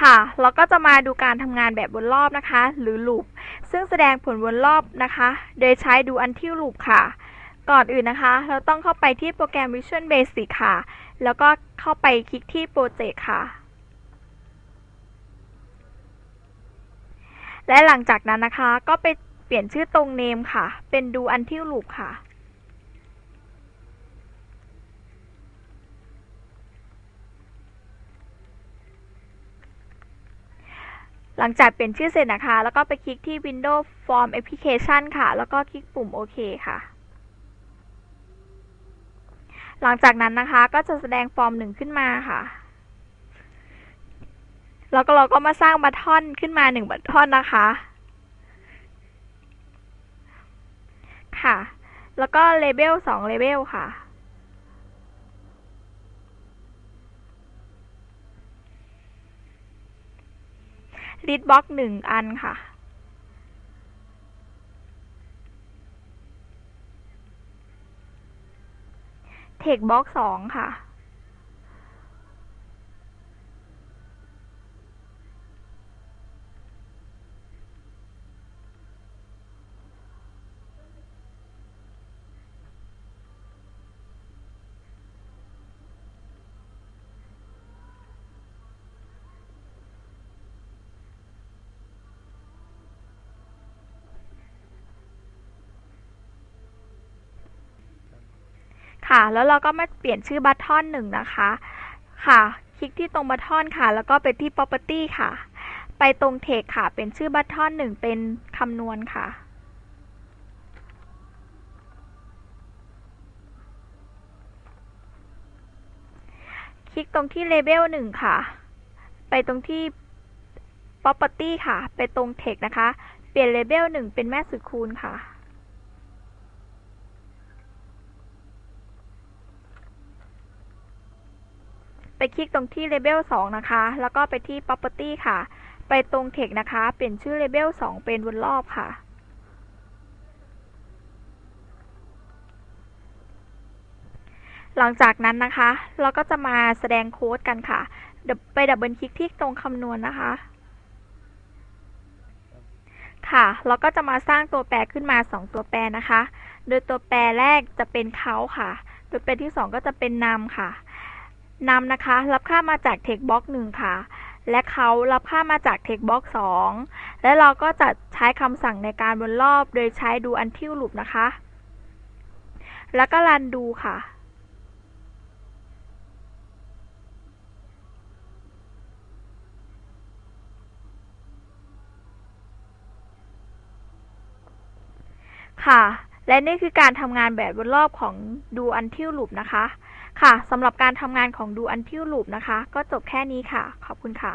ค่ะเราก็จะมาดูการทำงานแบบวนรอบนะคะ หรือ loop ซึ่งแสดงผลวนรอบนะคะ โดยใช้ do until loop ค่ะ ก่อนอื่นนะคะ เราต้องเข้าไปที่โปรแกรม Visual Basic ค่ะ แล้วก็เข้าไปคลิกที่ Project ค่ะ และหลังจากนั้นนะคะ ก็ไปเปลี่ยนชื่อตรง name ค่ะ เป็น do until loop ค่ะ ลังจากเปลี่ยนชื่อเสร็จนะคะ แล้วก็ไปคลิกที่ Windows Form Application ค่ะ แล้วก็คลิกปุ่มโอเคค่ะ หลังจากนั้นนะคะก็จะแสดงฟอร์มหนึ่งขึ้นมาค่ะ แล้วก็เราก็มาสร้างบัตทอนขึ้นมาหนึ่งบัตทอนนะคะ ค่ะ แล้วก็เลเบลสองเลเบลค่ะ รีดบล็อกหนึ่งอันค่ะ เทคบล็อกสองค่ะ ค่ะ แล้วเราก็มาเปลี่ยนชื่อบัตทอนหนึ่งนะคะ ค่ะ คลิกที่ตรงบัตทอนค่ะ แล้วก็ไปที่ property ค่ะ ไปตรง text ค่ะ เป็นชื่อบัตทอนหนึ่งเป็นคำนวณค่ะคลิกตรงที่ label หนึ่งค่ะ ไปตรงที่ property ค่ะ ไปตรง text นะคะ เปลี่ยน label หนึ่งเป็นแม่สุดคูณค่ะ คลิกตรงที่ Label 2 นะคะ แล้วก็ไปที่ Property ค่ะ ไปตรง Text นะคะ เปลี่ยนชื่อ Label 2 เป็นวนรอบค่ะ หลังจากนั้นนะคะ เราก็จะมาแสดงโค้ดกันค่ะ ไปดับเบิลคลิกที่ตรงคำนวณนะคะค่ะเราก็จะมาสร้างตัวแปรขึ้นมา 2 ตัวแปรนะคะ โดยตัวแปรแรกจะเป็นเขาค่ะ ตัวแปรที่ 2 ก็จะเป็นนำค่ะ นำนะคะ รับค่ามาจาก text box 1 ค่ะ และเขารับค่ามาจาก text box 2 และเราก็จะใช้คำสั่งในการวนรอบโดยใช้ do until loop นะคะ แล้วก็รันดูค่ะค่ะ และนี่คือการทำงานแบบวนรอบของ do until loop นะคะ ค่ะสำหรับการทำงานของดูอันทิวลูปนะคะ ก็จบแค่นี้ค่ะ ขอบคุณค่ะ